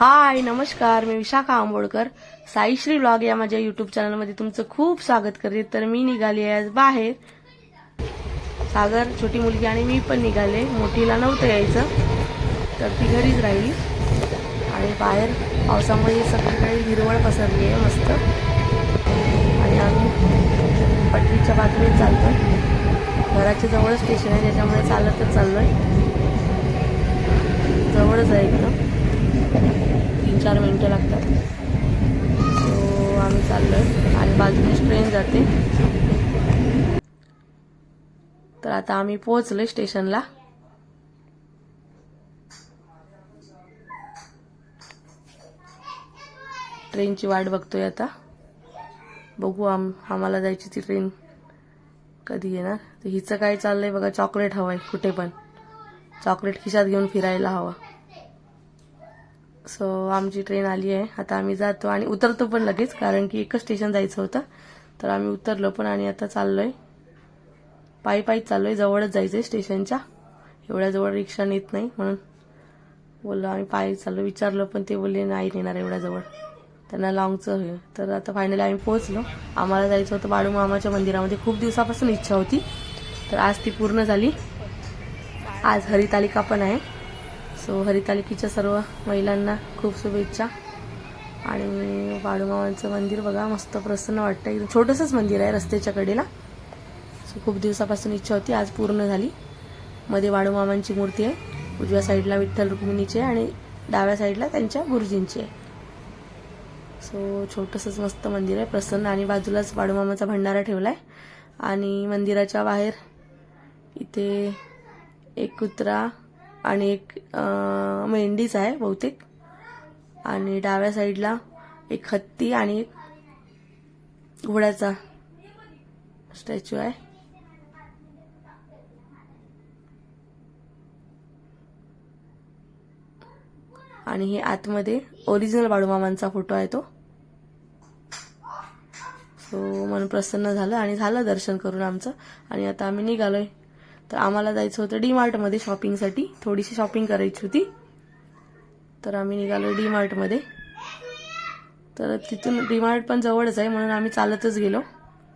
हाय नमस्कार मी विशाखा आंबोडकर. साईश्री ब्लॉग या माझ्या युट्यूब चॅनलमध्ये तुमचं खूप स्वागत करते. तर मी निघाली आहे आज बाहेर. सागर छोटी मुलगी आणि मी पण निघाले. मोठीला नव्हतं यायचं. तर ती घरीच राहिली. आणि बाहेर पावसामुळे सगळीकडे हिरवळ पसरली आहे मस्त. आणि आम्ही पटरीच्या बाजूने चालतो घराच्या जवळच स्टेशन आहे त्याच्यामुळे चालतच आहे जवळच आहे एकदम तीन चार मिनटं लागतात. सो आम्ही चाललोय आणि बाजूनेच ट्रेन जाते. तर आता आम्ही पोहोचलो स्टेशनला. ट्रेनची वाट बघतोय आता. बघू आम आम्हाला जायची ती ट्रेन कधी येणार. तर हिचं काय चाललंय बघा चॉकलेट हवंय कुठे पण. चॉकलेट खिशात घेऊन फिरायला हवं. सो आमची ट्रेन आली आहे. आता आम्ही जातो आणि उतरतो पण लगेच कारण की एकच स्टेशन जायचं होतं. तर आम्ही उतरलो पण आणि आता चाललोय. पायी पायी चाललोय जवळच जायचंय स्टेशनच्या एवढ्या जवळ रिक्षा नेत नाही म्हणून बोललो आम्ही पायी चाललो विचारलं पण ते बोलले नाही नेणार एवढ्या जवळ. त्यांना लॉंगचं होईल. तर आता फायनली आम्ही पोहोचलो. आम्हाला जायचं होतं बाळू मामाच्या मंदिरामध्ये. खूप दिवसापासून इच्छा होती. तर आज ती पूर्ण झाली. आज हरितालिका पण आहे. सो हरितालिकेच्या सर्व महिलांना खूप शुभेच्छा. आणि बाळूमामांचं मंदिर बघा मस्त प्रसन्न वाटतं एकदम छोटंसंच मंदिर आहे रस्त्याच्या कडेला. सो खूप दिवसापासून इच्छा होती आज पूर्ण झाली. मध्ये बाळूमामांची मूर्ती आहे. उजव्या साईडला विठ्ठल रुक्मिणीची आहे आणि डाव्या साईडला त्यांच्या गुरुजींची आहे. सो छोटंसंच मस्त मंदिर आहे प्रसन्न. आणि बाजूलाच बाळूमामाचा भंडारा ठेवला आहे आणि मंदिराच्या बाहेर इथे एक कुत्रा आणि एक मेंढीच आहे बहुतेक. आणि डाव्या साईडला एक हत्ती आणि एक घोड्याचा स्टॅच्यू आहे. आणि हे आतमध्ये ओरिजिनल बाळूमामांचा फोटो आहे तो. सो मन प्रसन्न झालं आणि झालं दर्शन करून आमचं. आणि आता आम्ही निघालोय. तर आम्हाला जायचं होतं डी मार्टमध्ये शॉपिंगसाठी. थोडीशी शॉपिंग करायची होती. तर आम्ही निघालो डी मार्टमध्ये तर तिथून डी मार्ट पण जवळच आहे म्हणून आम्ही चालतच गेलो.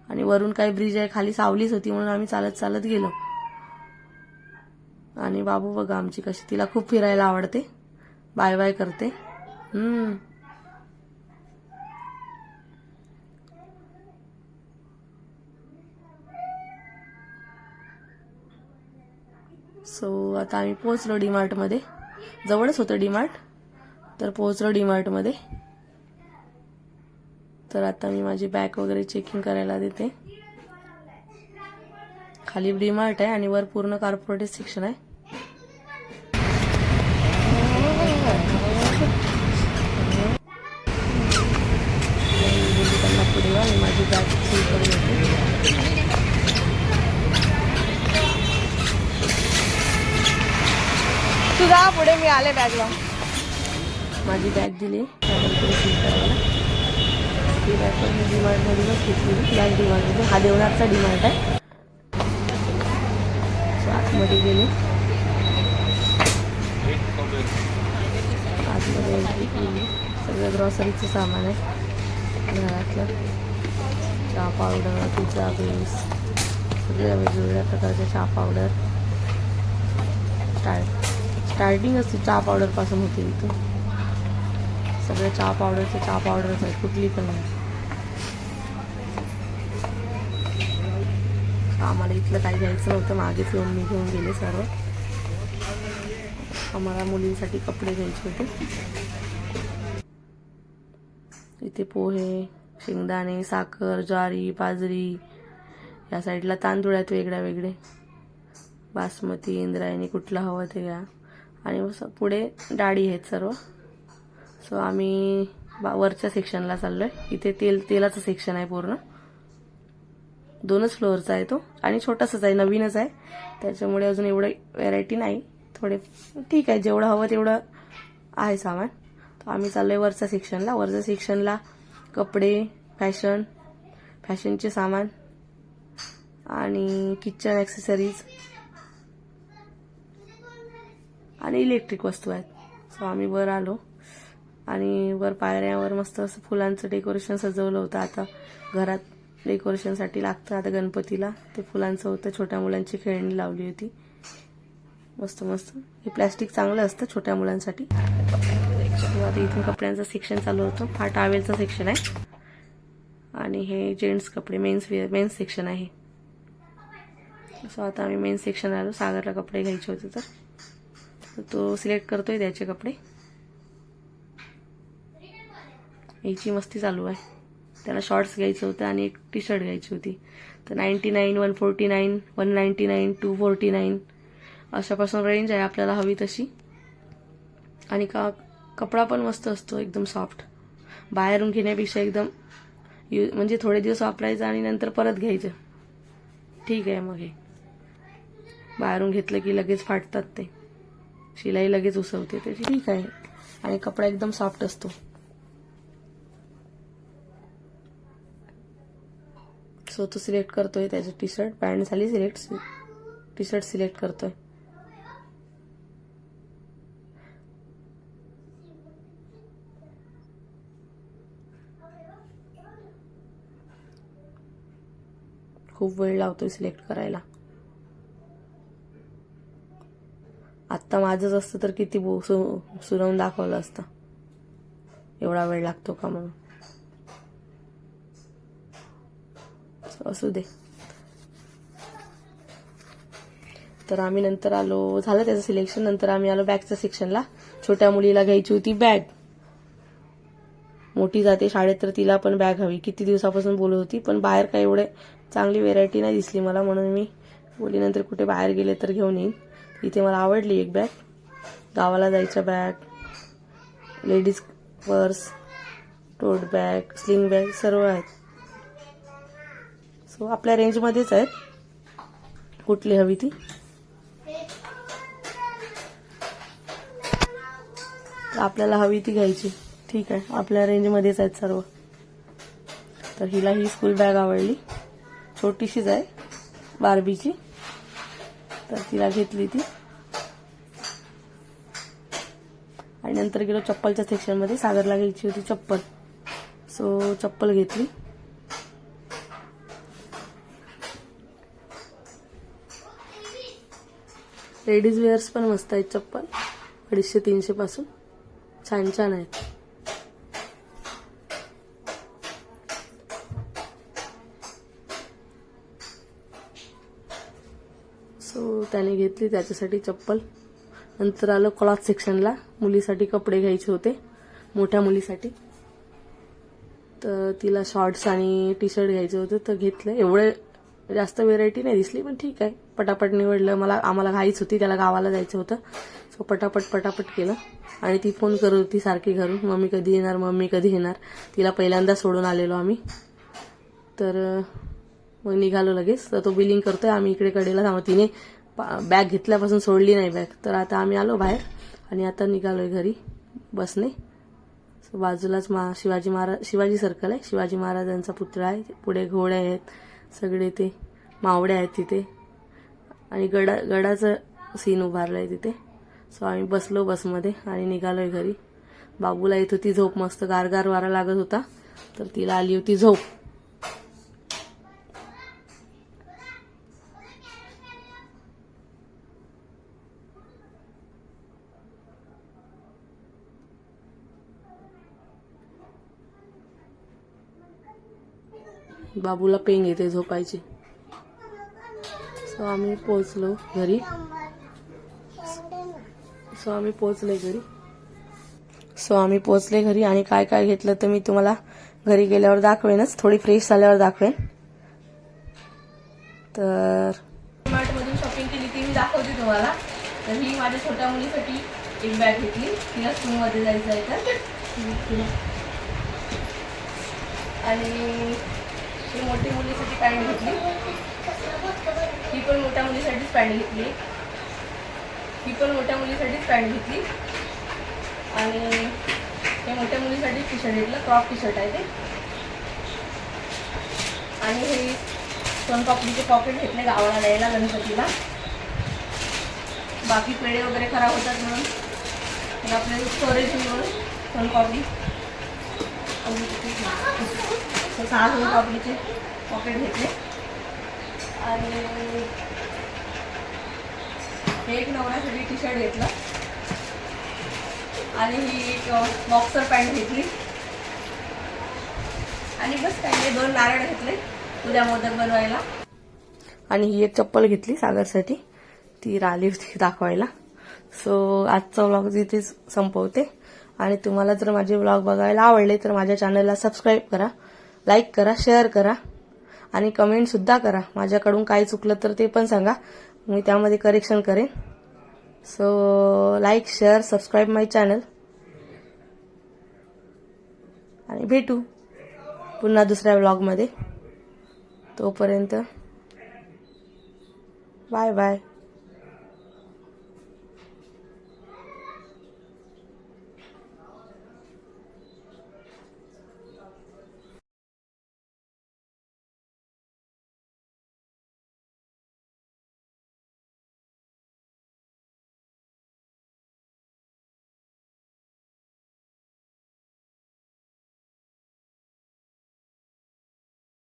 आणि वरून काही ब्रिज आहे खाली सावलीच होती म्हणून आम्ही चालत चालत गेलो. आणि बाबू बघा आमची कशी तिला खूप फिरायला आवडते. बाय बाय करते. सो आता आम्ही पोहोचलो डीमार्टमध्ये. जवळच होतं डीमार्ट तर पोहोचलो डीमार्टमध्ये. तर आता मी माझी बॅग वगैरे चेकिंग करायला देते. खाली डीमार्ट आहे आणि वर पूर्ण कार्पोरेटिव्ह सेक्शन आहे. पुढे मी माझी बॅग चेक करून येते तुझा पुढे मी आले बॅगला माझी बॅग दिली. करायला ती बॅग पण मी डीमार्टमधूनच घेतली. बॅग डीमार्टमधून हा देवनाथचा डिमांड आहे. आतमध्ये गेले. आतमध्ये सगळं ग्रॉसरीचं सामान आहे. घरातलं. चहा पावडर पिझ्झा बेस सगळ्या वेगवेगळ्या प्रकारच्या चहा पावडर टाळ स्टार्टिंग असते चहा पावडरपासून होते इथं सगळ्या चहा पावडरचं चहा पावडरच आहे कुठली पण नाही. आम्हाला इथलं काही घ्यायचं नव्हतं मागेच येऊन मी घेऊन गेले सर्व. आम्हाला मुलींसाठी कपडे घ्यायचे होते. इथे पोहे शेंगदाणे साखर ज्वारी बाजरी या साईडला तांदूळ आहेत वेगळ्या वेगळे. बासमती इंद्रायणी कुठला हवं ते घ्या. आणि पुढे डाळी आहेत सर्व. सो आम्ही बा वरच्या सेक्शनला चाललो आहे इथे तेल तेलाचं सेक्शन आहे पूर्ण. दोनच फ्लोअरचा आहे तो. आणि छोटासाच आहे नवीनच आहे. त्याच्यामुळे अजून एवढं व्हरायटी नाही. थोडे ठीक आहे जेवढं हवं तेवढं आहे सामान. तर आम्ही चाललो आहे वरच्या सेक्शनला वरच्या सेक्शनला कपडे फॅशन फॅशनचे सामान आणि किचन ॲक्सेसरीज आणि इलेक्ट्रिक वस्तू आहेत. सो आम्ही वर आलो. आणि वर पायऱ्यावर मस्त असं फुलांचं डेकोरेशन सजवलं होतं. आता घरात डेकोरेशनसाठी लागतं. आता गणपतीला ते फुलांचं होतं. छोट्या मुलांची खेळणी लावली होती. मस्त मस्त. हे प्लॅस्टिक चांगलं असतं छोट्या मुलांसाठी. आता इथून कपड्यांचं सेक्शन चालू होतं. हा टावेलचं सेक्शन आहे. आणि हे जेंट्स कपडे. मेन्स वेअर मेन्स सेक्शन आहे. सो आता आम्ही मेन सेक्शन आलो. सागरला कपडे घ्यायचे होते तर. तो सिलेक्ट करतोय त्याचे कपडे. याची मस्ती चालू आहे. त्याला शॉर्ट्स घ्यायचं होतं आणि एक टी शर्ट घ्यायची होती. तर ninety nine one forty nine one ninety nine two forty nine अशापासून range आहे आपल्याला हवी तशी. आणि का कपडा पण मस्त असतो एकदम सॉफ्ट बाहेरून घेण्यापेक्षा एकदम यू म्हणजे थोडे दिवस वापरायचं आणि नंतर परत घ्यायचं. ठीक आहे मग हे. बाहेरून घेतलं की लगेच फाटतात ते. शिलाई लगेच उसवते ते ठीक आहे. आणि कपडा एकदम सॉफ्ट असतो. सो तो सिलेक्ट करतोय त्याचं टी शर्ट पॅन्ट झाली सिलेक्ट टी शर्ट सिलेक्ट करतोय. खूप वेळ लावतोय सिलेक्ट करायला. आत्ता माझंच असतं तर किती बो सु सुरवून दाखवलं असतं. एवढा वेळ लागतो का म्हणून? असू दे. तर आम्ही नंतर आलो. झालं त्याचं सिलेक्शन नंतर आम्ही आलो बॅगच्या सेक्शनला छोट्या मुलीला घ्यायची होती बॅग मोठी जाते शाळेत तर तिला पण बॅग हवी. किती दिवसापासून बोलत होती पण बाहेर काय एवढे चांगली व्हेरायटी नाही दिसली मला म्हणून मी बोली नंतर कुठे बाहेर गेले तर घेऊन येईन. इथे मला आवडली एक बॅग गावाला जायच्या bag ladies purse tote bag sling bag सर्व आहेत. सो आपल्या रेंजमध्येच आहेत. कुठली हवी ती? आपल्याला हवी ती घ्यायची. ठीक आहे. आपल्या रेंजमध्येच आहेत सर्व. तर हिला ही स्कूल बॅग आवडली. छोटीशीच आहे. बार्बीची. तर तिला घेतली ती. आणि नंतर गेलो चप्पलच्या सेक्शनमध्ये सागरला घ्यायची होती चप्पल. सो चप्पल घेतली. लेडीज वेअर्स पण मस्त आहेत चप्पल. अडीचशे तीनशे पासून. छान छान आहेत. सो त्याने घेतली त्याच्यासाठी चप्पल. नंतर आलं क्लॉथ सेक्शनला. मुलीसाठी कपडे घ्यायचे होते मोठ्या मुलीसाठी. तर तिला शॉर्ट्स आणि टी शर्ट घ्यायचे होते तर घेतलं. एवढे जास्त व्हेरायटी नाही दिसली पण ठीक आहे. पटापट निवडलं. मला आम्हाला घाईच होती त्याला गावाला जायचं होतं. सो पटापट पटापट केलं. आणि ती फोन करत होती सारखी घरून. मम्मी कधी येणार? मम्मी कधी येणार? तिला पहिल्यांदा सोडून आलेलो आम्ही. तर मग निघालो लगेच. तर तो बिलिंग करतोय आम्ही इकडे कडेला थांबलो. तिने बॅग घेतल्यापासून सोडली नाही बॅग तर आता आम्ही आलो बाहेर आणि आता निघालोय घरी बसने. बाजूलाच मा शिवाजी महाराज शिवाजी सर्कल आहे. शिवाजी महाराजांचा पुतळा आहे. पुढे घोडे आहेत सगळे ते मावडे आहेत तिथे. आणि गडा गडाचं सीन उभारलं आहे तिथे. सो आम्ही बसलो बसमध्ये आणि निघालोय घरी. बाबूला येत होती झोप मस्त गारगार वारा लागत होता. तर तिला आली होती झोप. बाबूला पेंग येते झोपायची. सो आम्ही पोचलो घरी. सो आम्ही पोचले घरी. सो आम्ही पोचले घरी आणि काय काय घेतलं तर मी तुम्हाला घरी गेल्यावर दाखवेनच. थोडी फ्रेश झाल्यावर दाखवेन. तर मार्टमधून शॉपिंग केली ती मी दाखवते तुम्हाला. तर ही माझ्या छोट्या मुलीसाठी एक बॅग घेतली. तिला स्कूलमध्ये जायचं आहे तर. आणि ही मोठी मुलीसाठी पॅन्ट घेतली. ही पण मोठ्या मुलीसाठीच पॅन्ट घेतली. ही पण मोठ्या मुलीसाठीच पॅन्ट घेतली. आणि हे मोठ्या मुलीसाठी टी शर्ट घेतलं. क्रॉप टी शर्ट आहे ते. आणि हे सोनपापडीचे पॉकेट घेतले गावाला द्यायला गणपतीला. बाकी पेढे वगैरे खराब होतात म्हणून. हे आपले स्टोरेज म्हणून सोनपापडी. तर सहा सोनपापडीचे पॉकेट घेतले. आणि हे एक नवऱ्यासाठी टी शर्ट घेतलं. आणि ही एक बॉक्सर पॅन्ट घेतली. आणि बस काही दोन नारळ घेतले. उद्या मोदक बनवायला. आणि ही एक चप्पल घेतली सागरसाठी. ती राहिली होती दाखवायला. सो आजचा व्लॉग इथेच संपवते. आणि तुम्हाला जर माझे व्लॉग बघायला आवडले तर माझ्या चॅनलला सबस्क्राईब करा. लाईक करा शेअर करा आणि कमेंटसुद्धा करा. माझ्याकडून काय चुकलं तर ते पण सांगा. मी त्यामध्ये करेक्शन करेन. So like share subscribe my channel आणि भेटू पुन्हा दुसऱ्या व्लॉगमध्ये तोपर्यंत बाय बाय